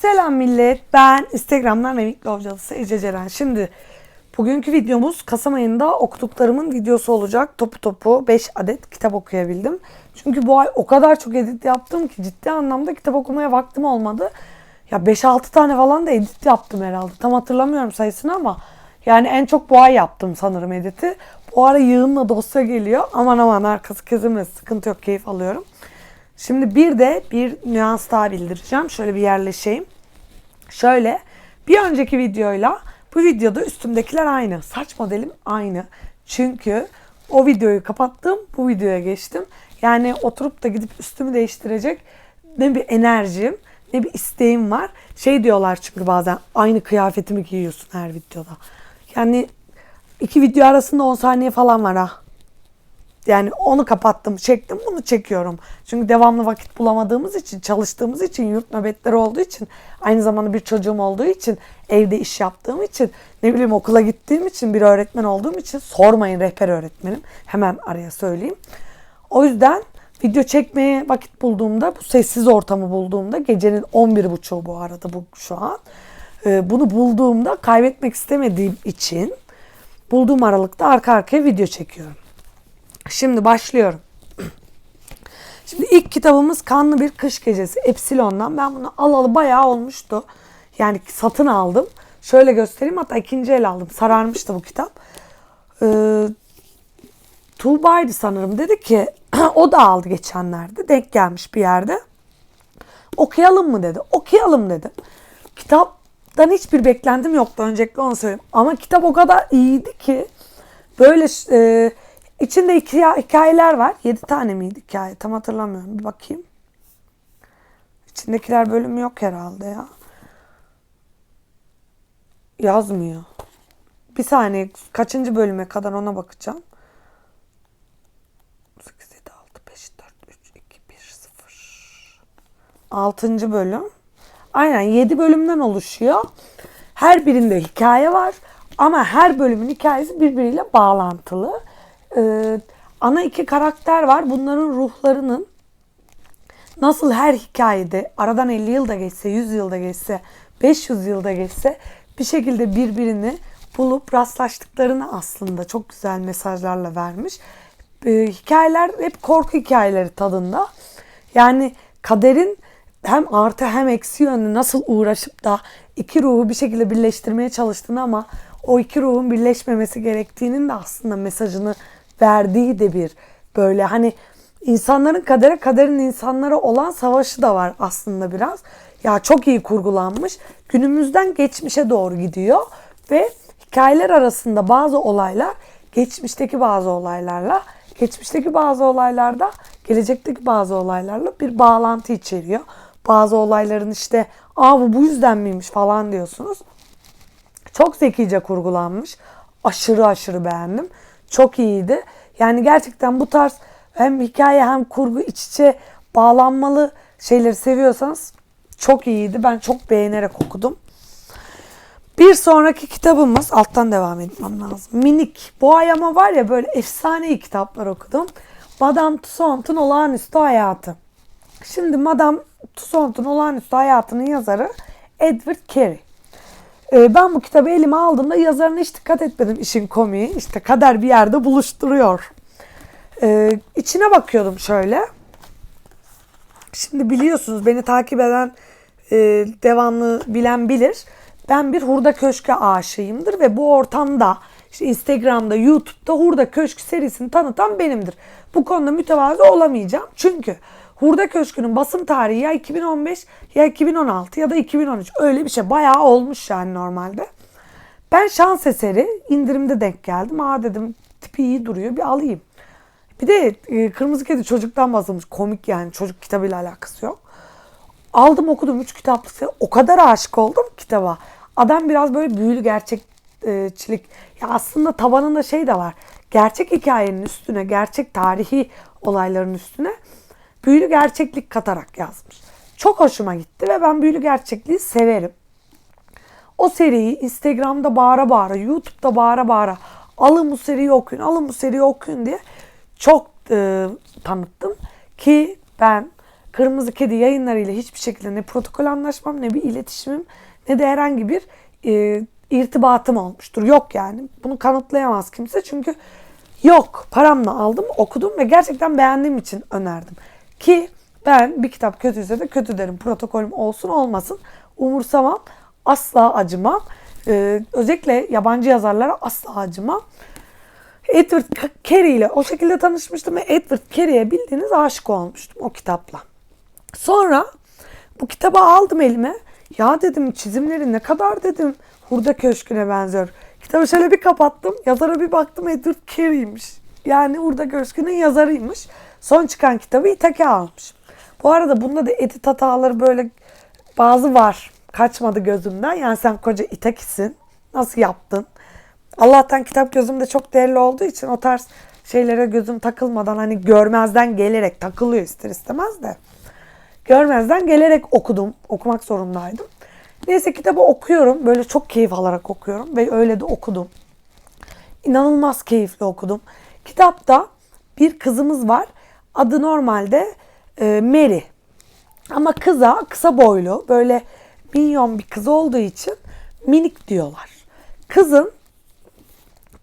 Selam millet. Ben Instagram'dan Remik Lovcalısı Ece Ceren. Şimdi bugünkü videomuz Kasım ayında okuduklarımın videosu olacak. Topu topu 5 adet kitap okuyabildim. Çünkü bu ay o kadar çok edit yaptım ki ciddi anlamda kitap okumaya vaktim olmadı. Ya 5-6 tane falan da edit yaptım herhalde. Tam hatırlamıyorum sayısını ama yani en çok bu ay yaptım sanırım editi. Bu ara yığınla dosya geliyor. Aman aman arkası kesilmez. Sıkıntı yok. Keyif alıyorum. Şimdi bir de bir nüans daha bildireceğim. Şöyle bir yerleşeyim. Şöyle bir önceki videoyla bu videoda üstümdekiler aynı. Saç modelim aynı. Çünkü o videoyu kapattım. Bu videoya geçtim. Yani oturup da gidip üstümü değiştirecek ne bir enerjim ne bir isteğim var. Şey diyorlar çünkü bazen aynı kıyafetimi giyiyorsun her videoda. Yani iki video arasında 10 saniye falan var ha. Yani onu kapattım, çektim, bunu çekiyorum. Çünkü devamlı vakit bulamadığımız için, çalıştığımız için, yurt nöbetleri olduğu için, aynı zamanda bir çocuğum olduğu için, evde iş yaptığım için, ne bileyim okula gittiğim için, bir öğretmen olduğum için sormayın rehber öğretmenim. Hemen araya söyleyeyim. O yüzden video çekmeye vakit bulduğumda, bu sessiz ortamı bulduğumda, gecenin 11.30'u bu arada bu şu an. Ee, Bunu bulduğumda kaybetmek istemediğim için bulduğum aralıkta arka arkaya video çekiyorum. Şimdi başlıyorum. Şimdi ilk kitabımız Kanlı Bir Kış Gecesi Epsilon'dan. Ben bunu alalı bayağı olmuştu. Yani satın aldım. Şöyle göstereyim hatta ikinci el aldım. Sararmıştı bu kitap. Ee, Tuğba'ydı sanırım. Dedi ki o da aldı geçenlerde. Denk gelmiş bir yerde. Okuyalım mı dedi. Okuyalım dedim. Kitaptan hiçbir beklentim yoktu. Öncelikle onu söyleyeyim. Ama kitap o kadar iyiydi ki böyle e, içinde hikayeler var. Yedi tane miydi hikaye? Tam hatırlamıyorum. Bir bakayım. İçindekiler bölümü yok herhalde ya. Yazmıyor. Bir saniye. Kaçıncı bölüme kadar ona bakacağım. 8, 7, 6, 5, 4, 3, 2, 1, 0. 6. bölüm. Aynen 7 bölümden oluşuyor. Her birinde hikaye var. Ama her bölümün hikayesi birbiriyle bağlantılı. Ee, ana iki karakter var. Bunların ruhlarının nasıl her hikayede aradan 50 yılda geçse, 100 yılda geçse, 500 yılda geçse bir şekilde birbirini bulup rastlaştıklarını aslında çok güzel mesajlarla vermiş. Ee, hikayeler hep korku hikayeleri tadında. Yani kaderin hem artı hem eksi yönlü nasıl uğraşıp da iki ruhu bir şekilde birleştirmeye çalıştığını ama o iki ruhun birleşmemesi gerektiğinin de aslında mesajını verdiği de bir böyle hani insanların kadere kaderin insanlara olan savaşı da var aslında biraz. Ya çok iyi kurgulanmış. Günümüzden geçmişe doğru gidiyor ve hikayeler arasında bazı olaylar geçmişteki bazı olaylarla geçmişteki bazı olaylarda gelecekteki bazı olaylarla bir bağlantı içeriyor. Bazı olayların işte aa bu bu yüzden miymiş falan diyorsunuz. Çok zekice kurgulanmış. Aşırı aşırı beğendim. Çok iyiydi. Yani gerçekten bu tarz hem hikaye hem kurgu iç içe bağlanmalı şeyleri seviyorsanız çok iyiydi. Ben çok beğenerek okudum. Bir sonraki kitabımız alttan devam etmem lazım. Minik. Bu ay ama var ya böyle efsane kitaplar okudum. Madame Tussaud'un Olağanüstü Hayatı. Şimdi Madame Tussaud'un Olağanüstü Hayatı'nın yazarı Edward Carey. Ee, ben bu kitabı elime aldığımda yazarına hiç dikkat etmedim işin komiği. İşte kader bir yerde buluşturuyor. Ee, içine bakıyordum şöyle. Şimdi biliyorsunuz beni takip eden e, devamlı bilen bilir. Ben bir hurda köşke aşığıyımdır ve bu ortamda işte Instagram'da, YouTube'da hurda köşk serisini tanıtan benimdir. Bu konuda mütevazı olamayacağım. Çünkü Hurda Köşkü'nün basım tarihi ya 2015 ya 2016 ya da 2013 öyle bir şey bayağı olmuş yani normalde. Ben şans eseri indirimde denk geldim. Aa dedim tipi iyi duruyor bir alayım. Bir de e, Kırmızı Kedi çocuktan basılmış komik yani çocuk kitabıyla alakası yok. Aldım okudum 3 kitaplık o kadar aşık oldum kitaba. Adam biraz böyle büyülü gerçekçilik. Ya aslında tabanında şey de var. Gerçek hikayenin üstüne, gerçek tarihi olayların üstüne büyülü gerçeklik katarak yazmış. Çok hoşuma gitti ve ben büyülü gerçekliği severim. O seriyi Instagram'da bağıra bağıra, YouTube'da bağıra bağıra alın bu seriyi okuyun, alın bu seriyi okuyun diye çok e, tanıttım. Ki ben Kırmızı Kedi yayınlarıyla hiçbir şekilde ne protokol anlaşmam ne bir iletişimim ne de herhangi bir e, irtibatım olmuştur. Yok yani. Bunu kanıtlayamaz kimse çünkü yok. Paramla aldım, okudum ve gerçekten beğendiğim için önerdim. Ki ben bir kitap kötüyse de kötü derim. Protokolüm olsun olmasın. Umursamam. Asla acımam. Ee, özellikle yabancı yazarlara asla acımam. Edward Carey ile o şekilde tanışmıştım ve Edward Carey'e bildiğiniz aşık olmuştum o kitapla. Sonra bu kitabı aldım elime. Ya dedim çizimleri ne kadar dedim hurda köşküne benziyor. Kitabı şöyle bir kapattım. Yazara bir baktım Edward Carey'miş. Yani hurda köşkünün yazarıymış. Son çıkan kitabı İtake almış. Bu arada bunda da edit hataları böyle bazı var. Kaçmadı gözümden. Yani sen koca İtaki'sin. Nasıl yaptın? Allah'tan kitap gözümde çok değerli olduğu için o tarz şeylere gözüm takılmadan hani görmezden gelerek takılıyor ister istemez de. Görmezden gelerek okudum. Okumak zorundaydım. Neyse kitabı okuyorum. Böyle çok keyif alarak okuyorum ve öyle de okudum. İnanılmaz keyifli okudum. Kitapta bir kızımız var. Adı normalde e, Mary. Ama kıza kısa boylu böyle minyon bir kız olduğu için minik diyorlar. Kızın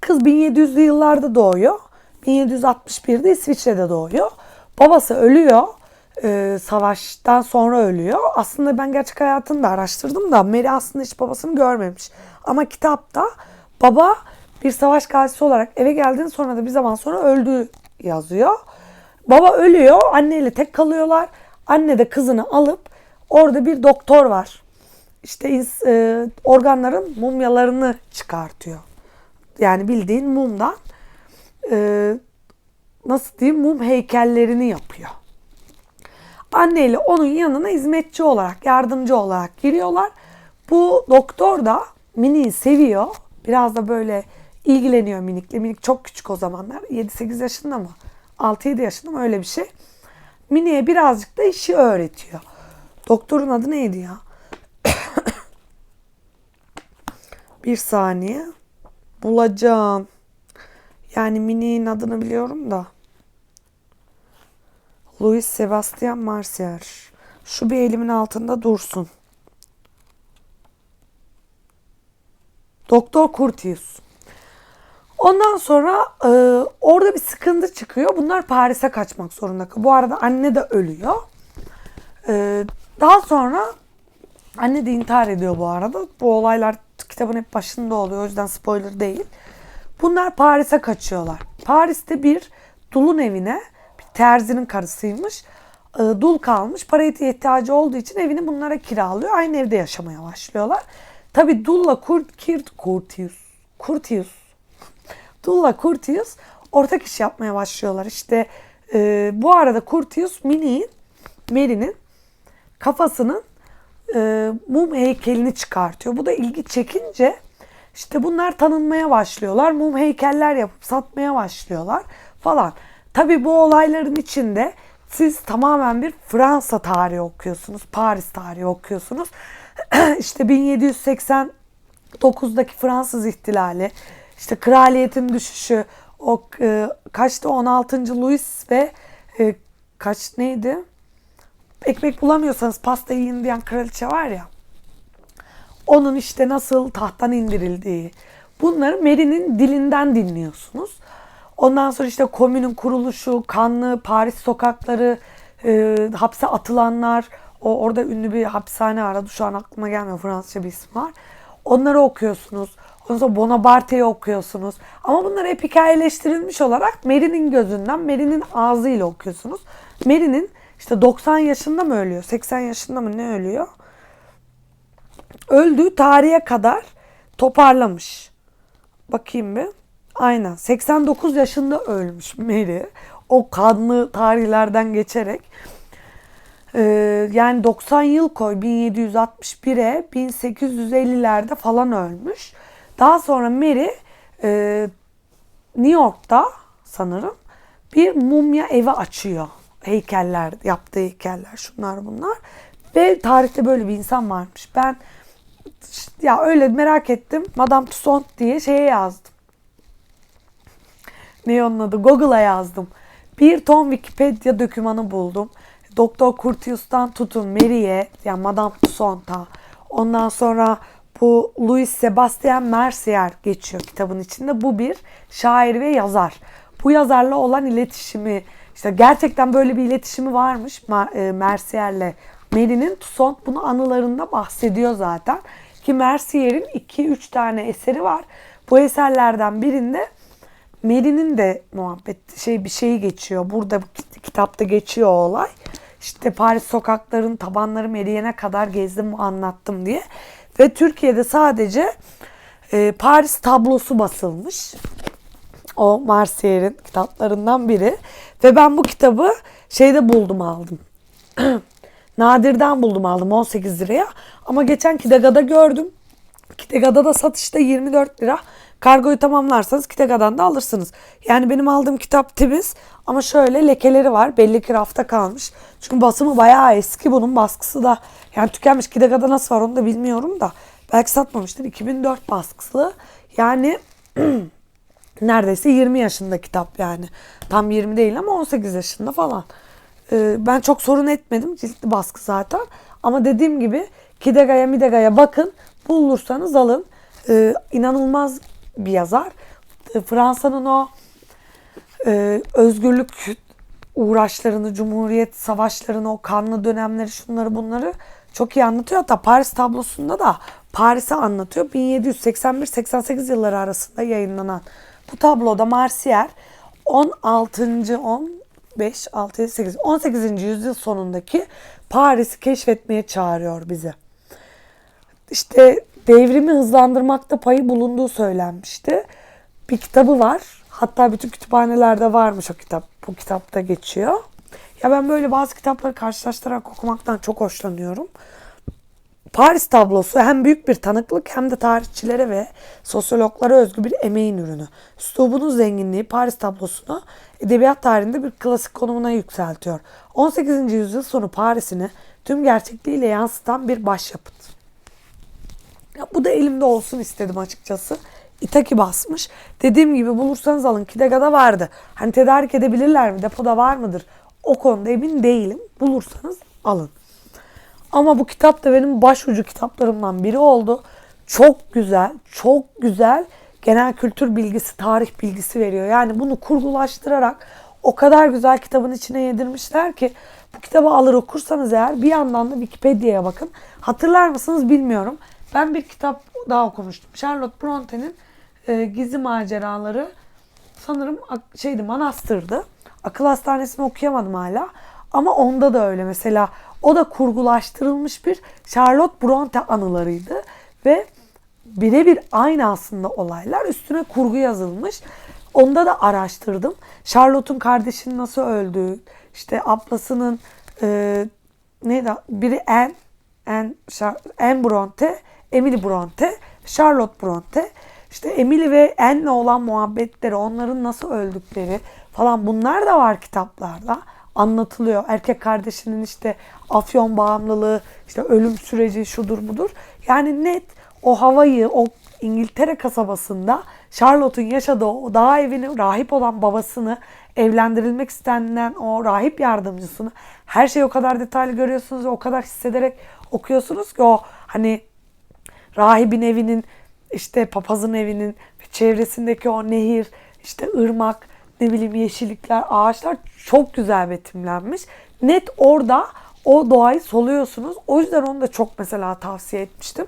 kız 1700'lü yıllarda doğuyor. 1761'de İsviçre'de doğuyor. Babası ölüyor. Ee, savaştan sonra ölüyor. Aslında ben gerçek hayatını da araştırdım da Mary aslında hiç babasını görmemiş. Ama kitapta baba bir savaş gazisi olarak eve geldiğinde sonra da bir zaman sonra öldüğü yazıyor. Baba ölüyor. Anneyle tek kalıyorlar. Anne de kızını alıp orada bir doktor var. İşte e, organların mumyalarını çıkartıyor. Yani bildiğin mumdan e, nasıl diyeyim mum heykellerini yapıyor. Anneyle onun yanına hizmetçi olarak, yardımcı olarak giriyorlar. Bu doktor da Mini'yi seviyor. Biraz da böyle ilgileniyor Minik'le. Minik çok küçük o zamanlar. 7-8 yaşında mı? 6-7 yaşında mı? Öyle bir şey. Mini'ye birazcık da işi öğretiyor. Doktorun adı neydi ya? bir saniye. Bulacağım. Yani Mini'nin adını biliyorum da. Louis Sebastian Marsier. Şu bir elimin altında dursun. Doktor Curtius. Ondan sonra e, orada bir sıkıntı çıkıyor. Bunlar Paris'e kaçmak zorunda. Bu arada anne de ölüyor. E, daha sonra anne de intihar ediyor bu arada. Bu olaylar kitabın hep başında oluyor. O yüzden spoiler değil. Bunlar Paris'e kaçıyorlar. Paris'te bir dulun evine bir terzinin karısıymış. E, dul kalmış. Paraya ihtiyacı olduğu için evini bunlara kiralıyor. Aynı evde yaşamaya başlıyorlar. Tabi Dulla Kurt, Kirt, Curtius, Curtius, Dulla Curtius ortak iş yapmaya başlıyorlar. İşte e, bu arada Curtius Minnie'nin, Mary'nin kafasının e, mum heykelini çıkartıyor. Bu da ilgi çekince işte bunlar tanınmaya başlıyorlar. Mum heykeller yapıp satmaya başlıyorlar falan. Tabi bu olayların içinde siz tamamen bir Fransa tarihi okuyorsunuz. Paris tarihi okuyorsunuz. işte 1789'daki Fransız ihtilali, işte kraliyetin düşüşü, o e, kaçtı 16. Louis ve e, kaç neydi? Ekmek bulamıyorsanız pasta yiyin diyen kraliçe var ya. Onun işte nasıl tahttan indirildiği. Bunları Mary'nin dilinden dinliyorsunuz. Ondan sonra işte komünün kuruluşu, kanlı Paris sokakları, e, hapse atılanlar, o orada ünlü bir hapishane aradı. Şu an aklıma gelmiyor Fransızca bir isim var. Onları okuyorsunuz. Ondan sonra Bonaparte'yi okuyorsunuz. Ama bunlar hep hikayeleştirilmiş olarak Mary'nin gözünden, Mary'nin ağzıyla okuyorsunuz. Mary'nin işte 90 yaşında mı ölüyor, 80 yaşında mı ne ölüyor? Öldüğü tarihe kadar toparlamış. Bakayım bir. Aynen. 89 yaşında ölmüş Mary. O kanlı tarihlerden geçerek. Ee, yani 90 yıl koy 1761'e 1850'lerde falan ölmüş. Daha sonra Mary e, New York'ta sanırım bir mumya evi açıyor. Heykeller, yaptığı heykeller şunlar bunlar. Ve tarihte böyle bir insan varmış. Ben ya öyle merak ettim. Madame Tussauds diye şeye yazdım. Ne onun adı? Google'a yazdım. Bir ton Wikipedia dokümanı buldum. Doktor Curtius'tan tutun Mary'e yani Madame Tussauds'a ondan sonra bu Louis Sebastian Mercier geçiyor kitabın içinde. Bu bir şair ve yazar. Bu yazarla olan iletişimi işte gerçekten böyle bir iletişimi varmış e, Mercier'le Mary'nin Toussaint bunu anılarında bahsediyor zaten. Ki Mercier'in 2-3 tane eseri var. Bu eserlerden birinde Mary'nin de muhabbet şey bir şeyi geçiyor. Burada bu kit- kitapta geçiyor o olay. İşte Paris sokakların tabanları Mary'e kadar gezdim anlattım diye. Ve Türkiye'de sadece e, Paris tablosu basılmış. O Marcier'in kitaplarından biri. Ve ben bu kitabı şeyde buldum aldım. Nadir'den buldum aldım 18 liraya. Ama geçen Kidaga'da gördüm. Kidaga'da da satışta 24 lira. Kargoyu tamamlarsanız Kidaga'dan da alırsınız. Yani benim aldığım kitap temiz ama şöyle lekeleri var. Belli ki rafta kalmış. Çünkü basımı bayağı eski bunun baskısı da. Yani tükenmiş Kidaga'da nasıl var onu da bilmiyorum da. Belki satmamıştır. 2004 baskısı. Yani neredeyse 20 yaşında kitap yani. Tam 20 değil ama 18 yaşında falan. Ee, ben çok sorun etmedim. Ciltli baskı zaten. Ama dediğim gibi Kidega'ya Midega'ya bakın. Bulursanız alın. Ee, inanılmaz bir yazar. Ee, Fransa'nın o e, özgürlük uğraşlarını, cumhuriyet savaşlarını, o kanlı dönemleri, şunları bunları çok iyi anlatıyor. Hatta Paris tablosunda da Paris'i anlatıyor. 1781-88 yılları arasında yayınlanan bu tabloda Marsiyer 16. 15, 6, 7, 8, 18. yüzyıl sonundaki Paris'i keşfetmeye çağırıyor bizi. İşte devrimi hızlandırmakta payı bulunduğu söylenmişti. Bir kitabı var. Hatta bütün kütüphanelerde varmış o kitap. Bu kitapta geçiyor. Ya ben böyle bazı kitapları karşılaştırarak okumaktan çok hoşlanıyorum. Paris tablosu hem büyük bir tanıklık hem de tarihçilere ve sosyologlara özgü bir emeğin ürünü. Üslubunun zenginliği Paris tablosunu edebiyat tarihinde bir klasik konumuna yükseltiyor. 18. yüzyıl sonu Paris'ini tüm gerçekliğiyle yansıtan bir başyapıt. Ya bu da elimde olsun istedim açıkçası. Itaki basmış. Dediğim gibi bulursanız alın. Kidega'da vardı. Hani tedarik edebilirler mi? Depoda var mıdır? O konuda emin değilim. Bulursanız alın. Ama bu kitap da benim başucu kitaplarımdan biri oldu. Çok güzel, çok güzel genel kültür bilgisi, tarih bilgisi veriyor. Yani bunu kurgulaştırarak o kadar güzel kitabın içine yedirmişler ki bu kitabı alır okursanız eğer bir yandan da Wikipedia'ya bakın. Hatırlar mısınız bilmiyorum. Ben bir kitap daha okumuştum. Charlotte Bronte'nin e, Gizli Maceraları sanırım şeydi Manastır'dı. Akıl Hastanesi'ni okuyamadım hala. Ama onda da öyle mesela o da kurgulaştırılmış bir Charlotte Bronte anılarıydı ve birebir aynı aslında olaylar üstüne kurgu yazılmış. Onda da araştırdım. Charlotte'un kardeşinin nasıl öldüğü, işte ablasının e, neydi? Biri Anne, Char- Anne Bronte, Emily Bronte, Charlotte Bronte. İşte Emily ve Anne'le olan muhabbetleri, onların nasıl öldükleri falan bunlar da var kitaplarda anlatılıyor. Erkek kardeşinin işte afyon bağımlılığı, işte ölüm süreci şudur budur. Yani net o havayı, o İngiltere kasabasında Charlotte'un yaşadığı o dağ evini, rahip olan babasını, evlendirilmek istenilen o rahip yardımcısını her şeyi o kadar detaylı görüyorsunuz o kadar hissederek okuyorsunuz ki o hani rahibin evinin işte papazın evinin çevresindeki o nehir, işte ırmak, ne bileyim yeşillikler, ağaçlar çok güzel betimlenmiş. Net orada o doğayı soluyorsunuz. O yüzden onu da çok mesela tavsiye etmiştim.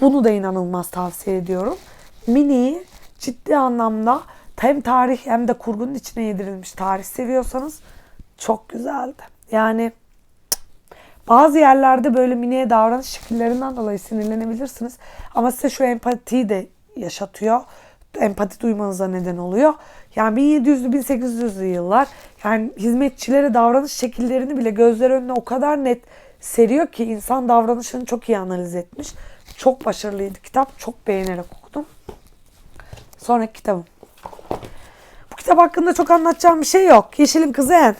Bunu da inanılmaz tavsiye ediyorum. Mini'yi ciddi anlamda hem tarih hem de kurgunun içine yedirilmiş tarih seviyorsanız çok güzeldi. Yani bazı yerlerde böyle miniye davranış şekillerinden dolayı sinirlenebilirsiniz. Ama size şu empatiyi de yaşatıyor. Empati duymanıza neden oluyor. Yani 1700'lü 1800'lü yıllar yani hizmetçilere davranış şekillerini bile gözler önüne o kadar net seriyor ki insan davranışını çok iyi analiz etmiş. Çok başarılıydı kitap. Çok beğenerek okudum. Sonraki kitabım. Bu kitap hakkında çok anlatacağım bir şey yok. Yeşilin Kızı En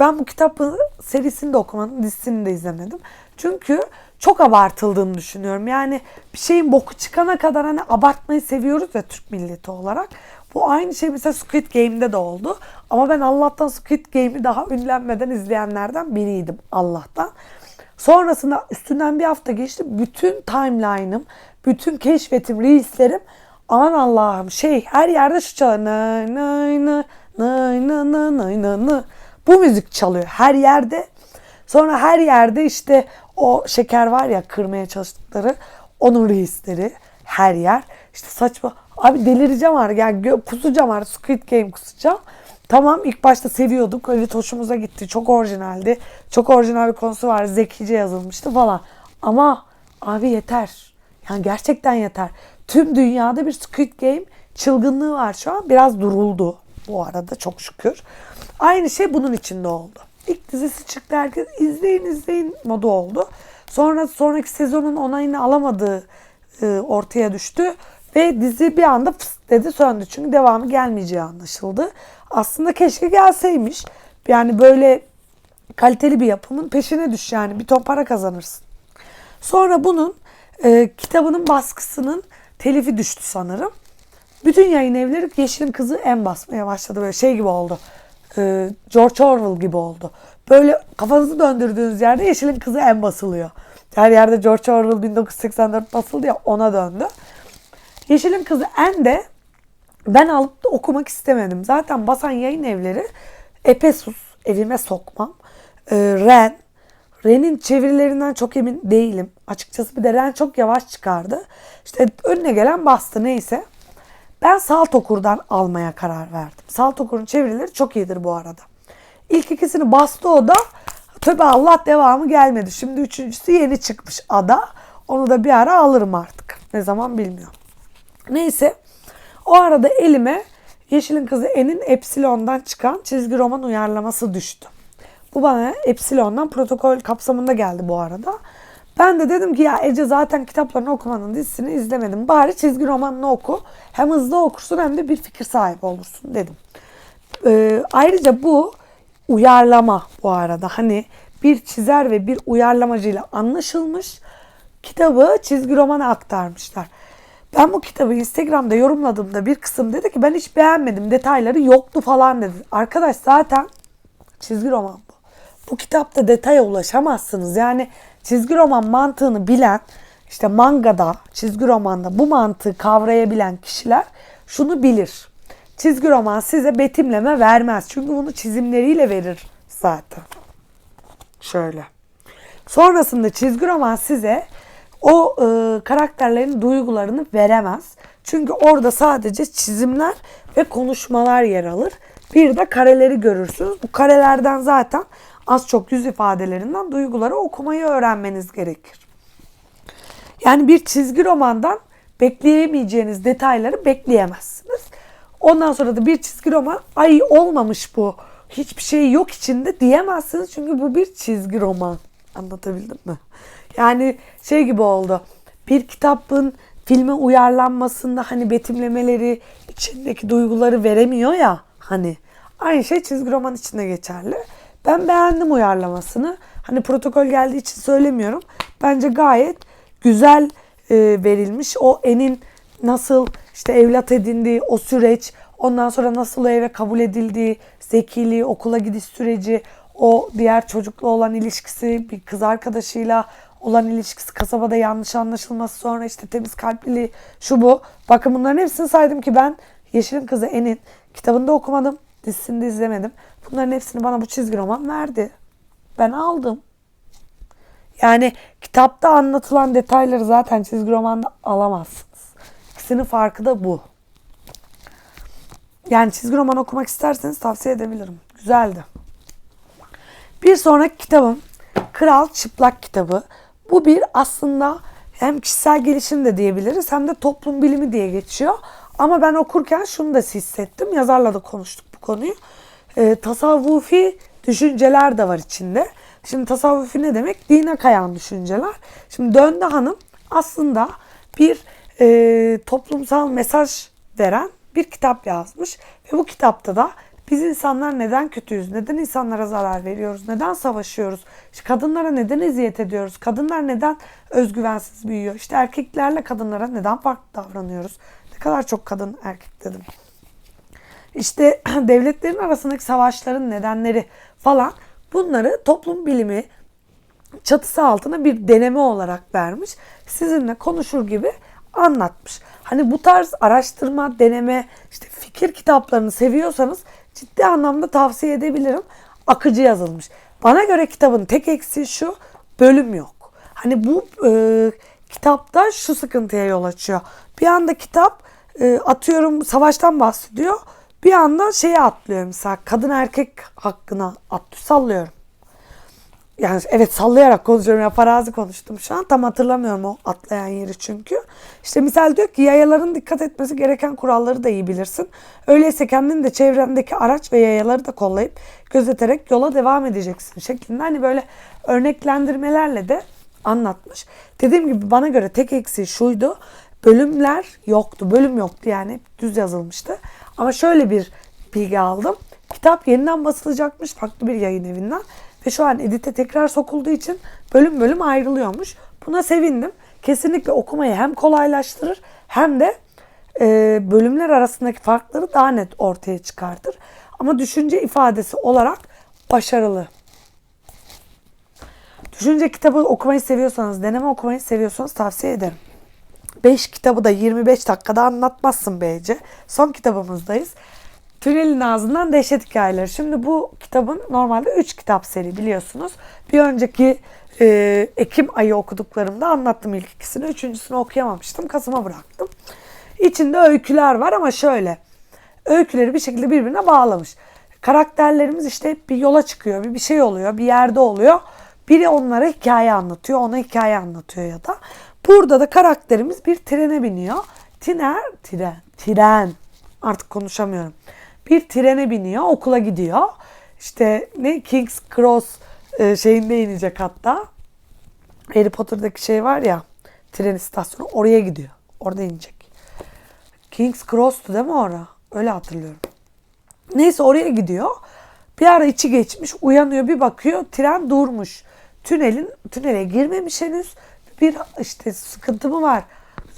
ben bu kitabı serisini de okumadım, dizisini de izlemedim. Çünkü çok abartıldığını düşünüyorum. Yani bir şeyin boku çıkana kadar hani abartmayı seviyoruz ya Türk milleti olarak. Bu aynı şey mesela Squid Game'de de oldu. Ama ben Allah'tan Squid Game'i daha ünlenmeden izleyenlerden biriydim Allah'tan. Sonrasında üstünden bir hafta geçti. Bütün timeline'ım, bütün keşfetim, reelslerim aman Allah'ım şey her yerde şu çalar. Nay nay nay nay nay nay nay nay bu müzik çalıyor her yerde. Sonra her yerde işte o şeker var ya kırmaya çalıştıkları onun reisleri her yer. İşte saçma. Abi delireceğim artık. Yani kusacağım artık. Squid Game kusacağım. Tamam ilk başta seviyorduk. Evet hoşumuza gitti. Çok orijinaldi. Çok orijinal bir konusu var. Zekice yazılmıştı falan. Ama abi yeter. Yani gerçekten yeter. Tüm dünyada bir Squid Game çılgınlığı var şu an. Biraz duruldu bu arada çok şükür. Aynı şey bunun içinde oldu. İlk dizisi çıktı herkes izleyin izleyin modu oldu. Sonra sonraki sezonun onayını alamadığı e, ortaya düştü. Ve dizi bir anda fıs dedi söndü. Çünkü devamı gelmeyeceği anlaşıldı. Aslında keşke gelseymiş. Yani böyle kaliteli bir yapımın peşine düş yani bir ton para kazanırsın. Sonra bunun e, kitabının baskısının telifi düştü sanırım. Bütün yayın evleri Yeşil'in kızı en basmaya başladı. Böyle şey gibi oldu. E, George Orwell gibi oldu. Böyle kafanızı döndürdüğünüz yerde Yeşil'in kızı en basılıyor. Her yerde George Orwell 1984 basıldı ya ona döndü. Yeşil'in kızı en de ben alıp da okumak istemedim. Zaten basan yayın evleri Epesus, evime sokmam. E, Ren, Ren'in çevirilerinden çok emin değilim. Açıkçası bir de Ren çok yavaş çıkardı. İşte önüne gelen bastı neyse. Ben Salt Okur'dan almaya karar verdim. Salt Okur'un çevirileri çok iyidir bu arada. İlk ikisini bastı o da. Tabi Allah devamı gelmedi. Şimdi üçüncüsü yeni çıkmış Ada. Onu da bir ara alırım artık. Ne zaman bilmiyorum. Neyse. O arada elime Yeşil'in Kızı En'in Epsilon'dan çıkan çizgi roman uyarlaması düştü. Bu bana Epsilon'dan protokol kapsamında geldi bu arada. Ben de dedim ki ya Ece zaten kitaplarını okumanın dizisini izlemedim. Bari çizgi romanını oku. Hem hızlı okursun hem de bir fikir sahibi olursun dedim. Ee, ayrıca bu uyarlama bu arada. Hani bir çizer ve bir uyarlamacıyla anlaşılmış kitabı çizgi romana aktarmışlar. Ben bu kitabı Instagram'da yorumladığımda bir kısım dedi ki ben hiç beğenmedim detayları yoktu falan dedi. Arkadaş zaten çizgi roman bu. Bu kitapta detaya ulaşamazsınız. Yani çizgi roman mantığını bilen işte mangada, çizgi romanda bu mantığı kavrayabilen kişiler şunu bilir. Çizgi roman size betimleme vermez. Çünkü bunu çizimleriyle verir zaten. Şöyle. Sonrasında çizgi roman size o e, karakterlerin duygularını veremez. Çünkü orada sadece çizimler ve konuşmalar yer alır. Bir de kareleri görürsünüz. Bu karelerden zaten az çok yüz ifadelerinden duyguları okumayı öğrenmeniz gerekir. Yani bir çizgi romandan bekleyemeyeceğiniz detayları bekleyemezsiniz. Ondan sonra da bir çizgi roman ay olmamış bu hiçbir şey yok içinde diyemezsiniz. Çünkü bu bir çizgi roman. Anlatabildim mi? Yani şey gibi oldu. Bir kitabın filme uyarlanmasında hani betimlemeleri içindeki duyguları veremiyor ya hani. Aynı şey çizgi roman içinde geçerli. Ben beğendim uyarlamasını. Hani protokol geldiği için söylemiyorum. Bence gayet güzel e, verilmiş. O En'in nasıl işte evlat edindiği o süreç, ondan sonra nasıl o eve kabul edildiği, zekiliği, okula gidiş süreci, o diğer çocukla olan ilişkisi, bir kız arkadaşıyla olan ilişkisi, kasabada yanlış anlaşılması, sonra işte temiz kalpliliği, şu bu. Bakın bunların hepsini saydım ki ben Yeşil'in Kızı En'in kitabını da okumadım, dizisini de izlemedim. Bunların hepsini bana bu çizgi roman verdi. Ben aldım. Yani kitapta anlatılan detayları zaten çizgi romanda alamazsınız. İkisinin farkı da bu. Yani çizgi roman okumak isterseniz tavsiye edebilirim. Güzeldi. Bir sonraki kitabım Kral Çıplak kitabı. Bu bir aslında hem kişisel gelişim de diyebiliriz hem de toplum bilimi diye geçiyor. Ama ben okurken şunu da hissettim. Yazarla da konuştuk bu konuyu. Ee, tasavvufi düşünceler de var içinde. Şimdi tasavvufi ne demek? Dine kayan düşünceler. Şimdi Dönde Hanım aslında bir e, toplumsal mesaj veren bir kitap yazmış. Ve bu kitapta da biz insanlar neden kötüyüz? Neden insanlara zarar veriyoruz? Neden savaşıyoruz? İşte kadınlara neden eziyet ediyoruz? Kadınlar neden özgüvensiz büyüyor? İşte erkeklerle kadınlara neden farklı davranıyoruz? Ne kadar çok kadın erkek dedim. İşte devletlerin arasındaki savaşların nedenleri falan bunları toplum bilimi çatısı altına bir deneme olarak vermiş. Sizinle konuşur gibi anlatmış. Hani bu tarz araştırma, deneme, işte fikir kitaplarını seviyorsanız ciddi anlamda tavsiye edebilirim. Akıcı yazılmış. Bana göre kitabın tek eksiği şu, bölüm yok. Hani bu e, kitapta şu sıkıntıya yol açıyor. Bir anda kitap e, atıyorum savaştan bahsediyor. Bir anda şeye atlıyor mesela kadın erkek hakkına atlıyor. Sallıyorum. Yani evet sallayarak konuşuyorum ya farazi konuştum şu an tam hatırlamıyorum o atlayan yeri çünkü. İşte misal diyor ki yayaların dikkat etmesi gereken kuralları da iyi bilirsin. Öyleyse kendin de çevrendeki araç ve yayaları da kollayıp gözeterek yola devam edeceksin şeklinde hani böyle örneklendirmelerle de anlatmış. Dediğim gibi bana göre tek eksiği şuydu. Bölümler yoktu. Bölüm yoktu yani düz yazılmıştı. Ama şöyle bir bilgi aldım. Kitap yeniden basılacakmış farklı bir yayın evinden. Ve şu an edite tekrar sokulduğu için bölüm bölüm ayrılıyormuş. Buna sevindim. Kesinlikle okumayı hem kolaylaştırır hem de e, bölümler arasındaki farkları daha net ortaya çıkartır. Ama düşünce ifadesi olarak başarılı. Düşünce kitabı okumayı seviyorsanız, deneme okumayı seviyorsanız tavsiye ederim. 5 kitabı da 25 dakikada anlatmazsın bence. Son kitabımızdayız. Tünelin ağzından dehşet hikayeleri. Şimdi bu kitabın normalde 3 kitap seri biliyorsunuz. Bir önceki e, Ekim ayı okuduklarımda anlattım ilk ikisini. Üçüncüsünü okuyamamıştım. Kasım'a bıraktım. İçinde öyküler var ama şöyle. Öyküleri bir şekilde birbirine bağlamış. Karakterlerimiz işte bir yola çıkıyor. Bir, bir şey oluyor. Bir yerde oluyor. Biri onlara hikaye anlatıyor. Ona hikaye anlatıyor ya da. Burada da karakterimiz bir trene biniyor. Tiner, tren, tren. Artık konuşamıyorum. Bir trene biniyor, okula gidiyor. İşte ne King's Cross e, şeyinde inecek hatta. Harry Potter'daki şey var ya, tren istasyonu oraya gidiyor. Orada inecek. King's Cross'tu değil mi ora? Öyle hatırlıyorum. Neyse oraya gidiyor. Bir ara içi geçmiş, uyanıyor bir bakıyor tren durmuş. Tünelin tünele girmemiş henüz. Bir işte sıkıntı mı var?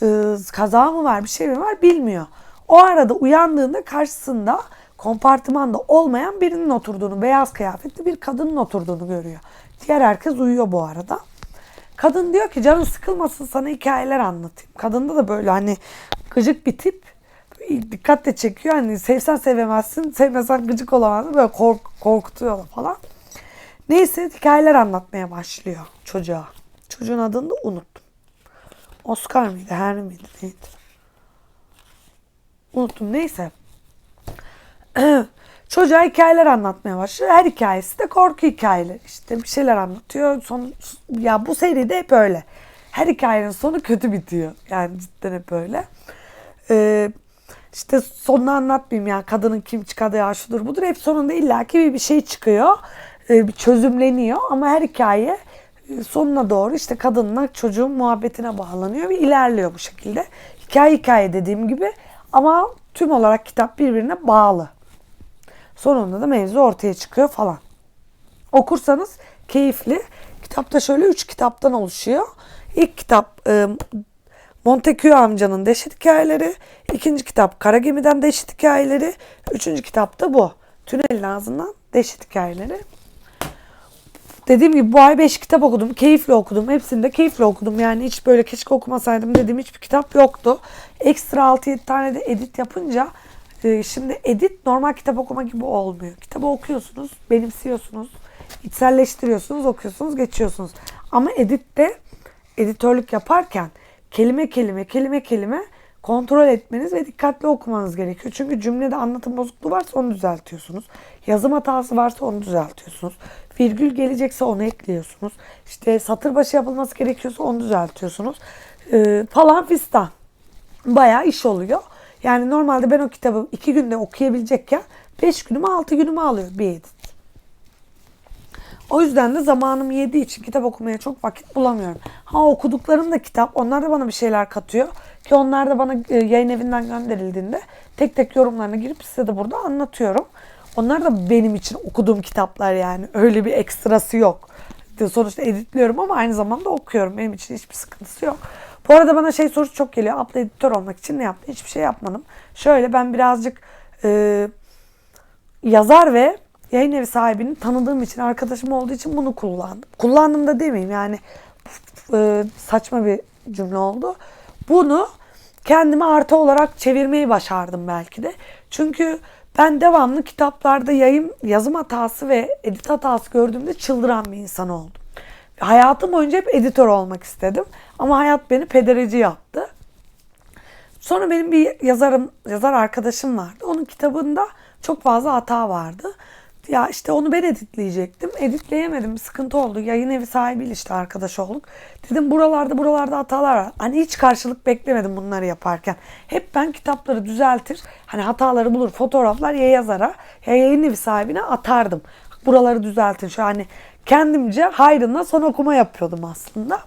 e, kaza mı var? Bir şey mi var? Bilmiyor. O arada uyandığında karşısında kompartımanda olmayan birinin oturduğunu, beyaz kıyafetli bir kadının oturduğunu görüyor. Diğer herkes uyuyor bu arada. Kadın diyor ki canın sıkılmasın sana hikayeler anlatayım. Kadında da böyle hani gıcık bir tip dikkat de çekiyor. Hani sevsen sevemezsin, sevmesen gıcık olamazsın. Böyle kork korkutuyor falan. Neyse hikayeler anlatmaya başlıyor çocuğa. Çocuğun adını da unuttum. Oscar mıydı, Henry miydi, neydi? Unuttum neyse. Çocuğa hikayeler anlatmaya başlıyor. Her hikayesi de korku hikayeleri. İşte bir şeyler anlatıyor. Son, ya bu seride hep öyle. Her hikayenin sonu kötü bitiyor. Yani cidden hep öyle. Ee, işte sonunu anlatmayayım ya. Kadının kim çıkadı ya şudur budur. Hep sonunda illaki bir, bir şey çıkıyor. Ee, bir çözümleniyor. Ama her hikaye sonuna doğru işte kadınla çocuğun muhabbetine bağlanıyor ve ilerliyor bu şekilde. Hikaye hikaye dediğim gibi ama tüm olarak kitap birbirine bağlı. Sonunda da mevzu ortaya çıkıyor falan. Okursanız keyifli. Kitapta şöyle üç kitaptan oluşuyor. İlk kitap e, Montague amcanın Dehşet Hikayeleri. İkinci kitap Kara Gemi'den Dehşet Hikayeleri. Üçüncü kitap da bu. Tünelin ağzından Dehşet Hikayeleri. Dediğim gibi bu ay 5 kitap okudum. Keyifli okudum. Hepsini de keyifli okudum. Yani hiç böyle keşke okumasaydım dediğim hiçbir kitap yoktu. Ekstra 6-7 tane de edit yapınca e, şimdi edit normal kitap okuma gibi olmuyor. Kitabı okuyorsunuz, benimsiyorsunuz, içselleştiriyorsunuz, okuyorsunuz, geçiyorsunuz. Ama editte editörlük yaparken kelime kelime kelime kelime kontrol etmeniz ve dikkatli okumanız gerekiyor. Çünkü cümlede anlatım bozukluğu varsa onu düzeltiyorsunuz. Yazım hatası varsa onu düzeltiyorsunuz. Virgül gelecekse onu ekliyorsunuz. İşte satır başı yapılması gerekiyorsa onu düzeltiyorsunuz. Ee, falan fistan. Bayağı iş oluyor. Yani normalde ben o kitabı iki günde okuyabilecekken beş günümü altı günümü alıyor bir edit. O yüzden de zamanım yediği için kitap okumaya çok vakit bulamıyorum. Ha okuduklarım da kitap. Onlar da bana bir şeyler katıyor. Ki onlar da bana e, yayın evinden gönderildiğinde tek tek yorumlarına girip size de burada anlatıyorum. Onlar da benim için okuduğum kitaplar yani. Öyle bir ekstrası yok. Sonuçta editliyorum ama aynı zamanda okuyorum. Benim için hiçbir sıkıntısı yok. Bu arada bana şey sorusu çok geliyor. Abla editör olmak için ne yaptın? Hiçbir şey yapmadım. Şöyle ben birazcık e, yazar ve yayın evi sahibini tanıdığım için, arkadaşım olduğu için bunu kullandım. Kullandım da demeyeyim yani e, saçma bir cümle oldu. Bunu kendime artı olarak çevirmeyi başardım belki de. Çünkü ben devamlı kitaplarda yayın, yazım hatası ve edit hatası gördüğümde çıldıran bir insan oldum. Hayatım boyunca hep editör olmak istedim. Ama hayat beni pedereci yaptı. Sonra benim bir yazarım, yazar arkadaşım vardı. Onun kitabında çok fazla hata vardı. Ya işte onu ben editleyecektim. Editleyemedim. Sıkıntı oldu. Yayın evi sahibiyle işte arkadaş olduk. Dedim buralarda buralarda hatalar var. Hani hiç karşılık beklemedim bunları yaparken. Hep ben kitapları düzeltir. Hani hataları bulur. Fotoğraflar ya yazara ya yayın evi sahibine atardım. Buraları düzeltin. Şu hani kendimce hayrına son okuma yapıyordum aslında.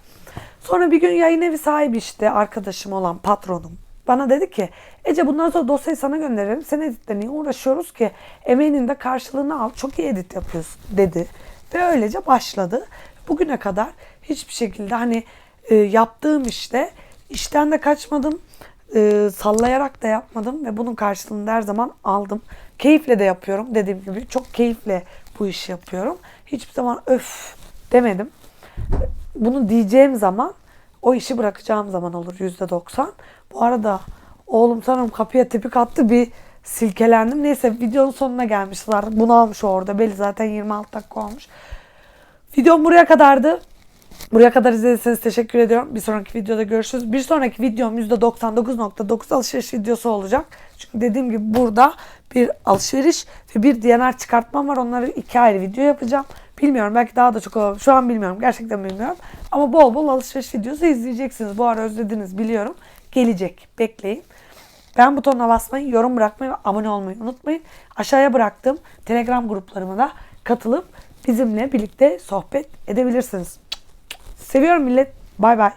Sonra bir gün yayın evi sahibi işte arkadaşım olan patronum bana dedi ki Ece bundan sonra dosyayı sana gönderelim. Sen editle uğraşıyoruz ki? Emeğinin de karşılığını al. Çok iyi edit yapıyorsun dedi. Ve öylece başladı. Bugüne kadar hiçbir şekilde hani e, yaptığım işte işten de kaçmadım. e, sallayarak da yapmadım ve bunun karşılığını her zaman aldım. Keyifle de yapıyorum. Dediğim gibi çok keyifle bu işi yapıyorum. Hiçbir zaman öf demedim bunu diyeceğim zaman o işi bırakacağım zaman olur yüzde doksan. Bu arada oğlum sanırım kapıya tipik attı bir silkelendim. Neyse videonun sonuna gelmişiz artık. Bunu almış orada. Belli zaten 26 dakika olmuş. Videom buraya kadardı. Buraya kadar izlediyseniz teşekkür ediyorum. Bir sonraki videoda görüşürüz. Bir sonraki videom %99.9 alışveriş videosu olacak. Çünkü dediğim gibi burada bir alışveriş ve bir DNR çıkartmam var. Onları iki ayrı video yapacağım. Bilmiyorum belki daha da çok olabilir. Şu an bilmiyorum. Gerçekten bilmiyorum. Ama bol bol alışveriş videosu izleyeceksiniz. Bu ara özlediniz biliyorum. Gelecek. Bekleyin. Ben butonuna basmayı, yorum bırakmayı ve abone olmayı unutmayın. Aşağıya bıraktığım Telegram gruplarıma da katılıp bizimle birlikte sohbet edebilirsiniz. Seviyorum millet. Bay bay.